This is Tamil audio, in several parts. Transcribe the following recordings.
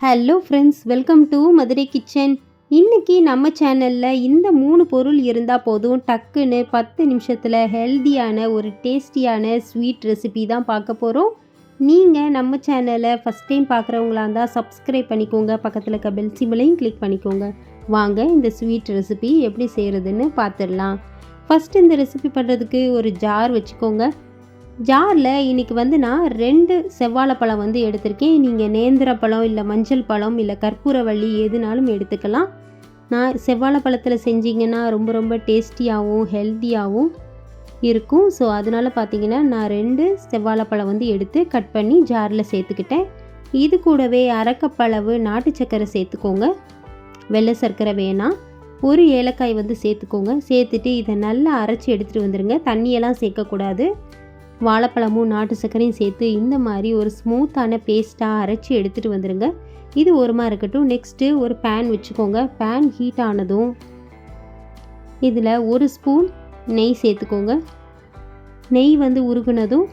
Hello friends welcome to Madurai kitchen இன்னைக்கு நம்ம சேனலில் இந்த மூணு பொருள் இருந்தால் போதும் டக்குன்னு பத்து நிமிஷத்தில் ஹெல்தியான ஒரு டேஸ்டியான ஸ்வீட் ரெசிபி தான் பார்க்க போகிறோம் நீங்கள் நம்ம சேனலை ஃபஸ்ட் டைம் பார்க்குறவங்களா இருந்தால் சப்ஸ்கிரைப் பண்ணிக்கோங்க. பக்கத்தில் இருக்க பெல் சிம்பிளையும் கிளிக் பண்ணிக்கோங்க. வாங்க இந்த ஸ்வீட் ரெசிபி எப்படி செய்கிறதுன்னு பார்த்துடலாம். ஃபஸ்ட்டு இந்த ரெசிபி பண்ணுறதுக்கு ஒரு ஜார் வச்சுக்கோங்க. ஜாரில் இன்றைக்கி வந்து நான் ரெண்டு செவ்வாழைப்பழம் வந்து எடுத்திருக்கேன். நீங்கள் நேந்திர பழம் இல்லை மஞ்சள் பழம் இல்லை கற்பூரவள்ளி எதுனாலும் எடுத்துக்கலாம். நான் செவ்வாழைப்பழத்தில் செஞ்சிங்கன்னா ரொம்ப ரொம்ப டேஸ்டியாகவும் ஹெல்த்தியாகவும் இருக்கும். ஸோ அதனால் பார்த்தீங்கன்னா நான் ரெண்டு செவ்வாழைப்பழம் வந்து எடுத்து கட் பண்ணி ஜாரில் சேர்த்துக்கிட்டேன். இது கூடவே அரைக்கப்பளவு நாட்டு சர்க்கரை சேர்த்துக்கோங்க. வெள்ளை சர்க்கரை வேணாம். ஒரு ஏலக்காய் வந்து சேர்த்துக்கோங்க. சேர்த்துட்டு இதை நல்லா அரைச்சி எடுத்துகிட்டு வந்துடுங்க தண்ணியெல்லாம் சேர்க்கக்கூடாது. வாழைப்பழமும் நாட்டு சர்க்கரையும் சேர்த்து இந்த மாதிரி ஒரு ஸ்மூத்தான பேஸ்ட்டாக அரைச்சி எடுத்துகிட்டு வந்துடுங்க இது ஓரமாக இருக்கட்டும். நெக்ஸ்ட்டு ஒரு பேன் வச்சுக்கோங்க. பேன் ஹீட் ஆனதும் இதில் ஒரு ஸ்பூன் நெய் சேர்த்துக்கோங்க. நெய் வந்து உருகுனதும்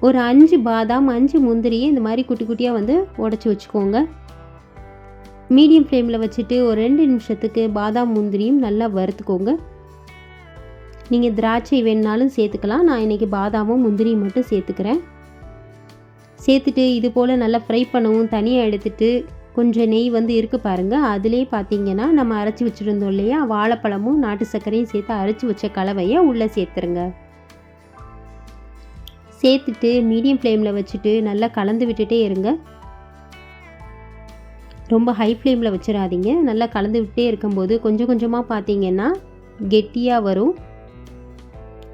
ஒரு அஞ்சு பாதாம் அஞ்சு முந்திரியை இந்த மாதிரி குட்டி குட்டியாக வந்து உடச்சி வச்சுக்கோங்க. மீடியம் ஃப்ளேமில் வச்சுட்டு ஒரு ரெண்டு நிமிஷத்துக்கு பாதாம் முந்திரியும் நல்லா வறுத்துக்கோங்க. நீங்கள் திராட்சை வேணுனாலும் சேர்த்துக்கலாம். நான் இன்றைக்கி பாதாமும் முந்திரியும் மட்டும் சேர்த்துக்கிறேன். சேர்த்துட்டு இது போல் நல்லா ஃப்ரை பண்ணவும் தனியாக எடுத்துட்டு கொஞ்சம் நெய் வந்து இருக்குது பாருங்கள் அதிலே பார்த்தீங்கன்னா நம்ம அரைச்சி வச்சுருந்தோம் இல்லையா? வாழைப்பழமும் நாட்டு சர்க்கரையும் சேர்த்து அரைச்சி வச்ச கலவையை உள்ளே சேர்த்துருங்க. சேர்த்துட்டு மீடியம் ஃப்ளேமில் வச்சுட்டு நல்லா கலந்து விட்டுட்டே இருங்க. ரொம்ப ஹை ஃப்ளேமில் வச்சிடாதீங்க நல்லா கலந்து விட்டே இருக்கும்போது கொஞ்சம் கொஞ்சமாக பார்த்தீங்கன்னா கெட்டியாக வரும்.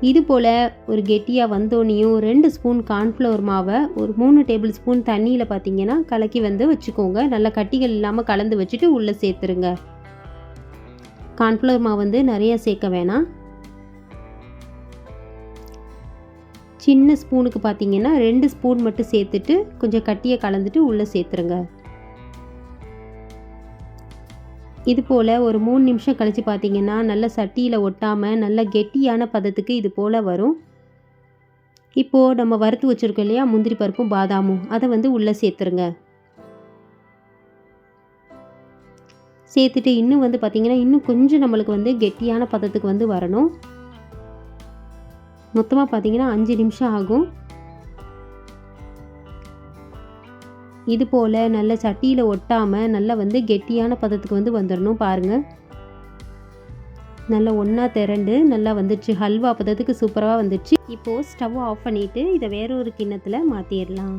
இது போல் ஒரு கெட்டியாக வந்தோடனையும் ரெண்டு ஸ்பூன் கார்ன்ஃப்ளவர் மாவை ஒரு மூணு டேபிள் ஸ்பூன் தண்ணியில் பார்த்தீங்கன்னா கலக்கி வந்து வச்சுக்கோங்க. நல்லா கட்டிகள் இல்லாமல் கலந்து வச்சுட்டு உள்ளே சேர்த்துருங்க. கார்ன்ஃப்ளவர் மாவு வந்து நிறைய சேர்க்க வேணாம். சின்ன ஸ்பூனுக்கு பார்த்தீங்கன்னா ரெண்டு ஸ்பூன் மட்டும் சேர்த்துட்டு கொஞ்சம் கட்டியை கலந்துட்டு உள்ளே சேர்த்துருங்க. இது போல் ஒரு மூணு நிமிஷம் கழித்து பார்த்தீங்கன்னா நல்ல சட்டியில் ஒட்டாமல் நல்ல கெட்டியான பதத்துக்கு இது போல் வரும். இப்போது நம்ம வறுத்து வச்சுருக்கோம் இல்லையா முந்திரி பருப்பும் பாதாமும். அதை வந்து உள்ளே சேர்த்துருங்க. சேர்த்துட்டு இன்னும் வந்து பார்த்திங்கன்னா இன்னும் கொஞ்சம் நம்மளுக்கு வந்து கெட்டியான பதத்துக்கு வந்து வரணும். மொத்தமாக பார்த்தீங்கன்னா அஞ்சு நிமிஷம் ஆகும். இது போல் நல்ல சட்டியில் ஒட்டாமல் நல்லா வந்து கெட்டியான பதத்துக்கு வந்து வந்துடணும் பாருங்கள் நல்லா ஒன்றா திரண்டு நல்லா வந்துடுச்சு ஹல்வா பதத்துக்கு சூப்பராக வந்துடுச்சு இப்போது ஸ்டவ் ஆஃப் பண்ணிவிட்டு இதை வேற ஒரு கிண்ணத்தில் மாற்றிடலாம்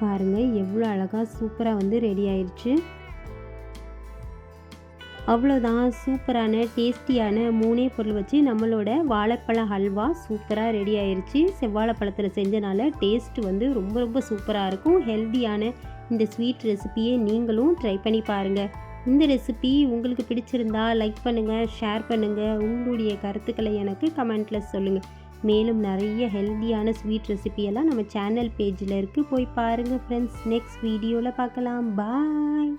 பாருங்கள் எவ்வளோ அழகாக சூப்பராக வந்து ரெடி ஆயிடுச்சு அவ்வளோதான் சூப்பரான டேஸ்டியான மூணே பொருள் வச்சு நம்மளோட வாழைப்பழ ஹல்வா சூப்பராக ரெடி ஆயிடுச்சு செவ்வாழைப்பழத்தில் செஞ்சனால டேஸ்ட் வந்து ரொம்ப ரொம்ப சூப்பராக இருக்கும். ஹெல்த்தியான இந்த ஸ்வீட் ரெசிப்பியை நீங்களும் ட்ரை பண்ணி பாருங்கள் இந்த ரெசிபி உங்களுக்கு பிடிச்சிருந்தா லைக் பண்ணுங்கள் ஷேர் பண்ணுங்கள் உங்களுடைய கருத்துக்களை எனக்கு கமெண்ட்டில் சொல்லுங்கள் மேலும் நிறைய ஹெல்த்தியான ஸ்வீட் ரெசிபியெல்லாம் நம்ம சேனல் பேஜில் இருக்குது போய் பாருங்கள் ஃப்ரெண்ட்ஸ் நெக்ஸ்ட் வீடியோவில் பார்க்கலாம். பாய்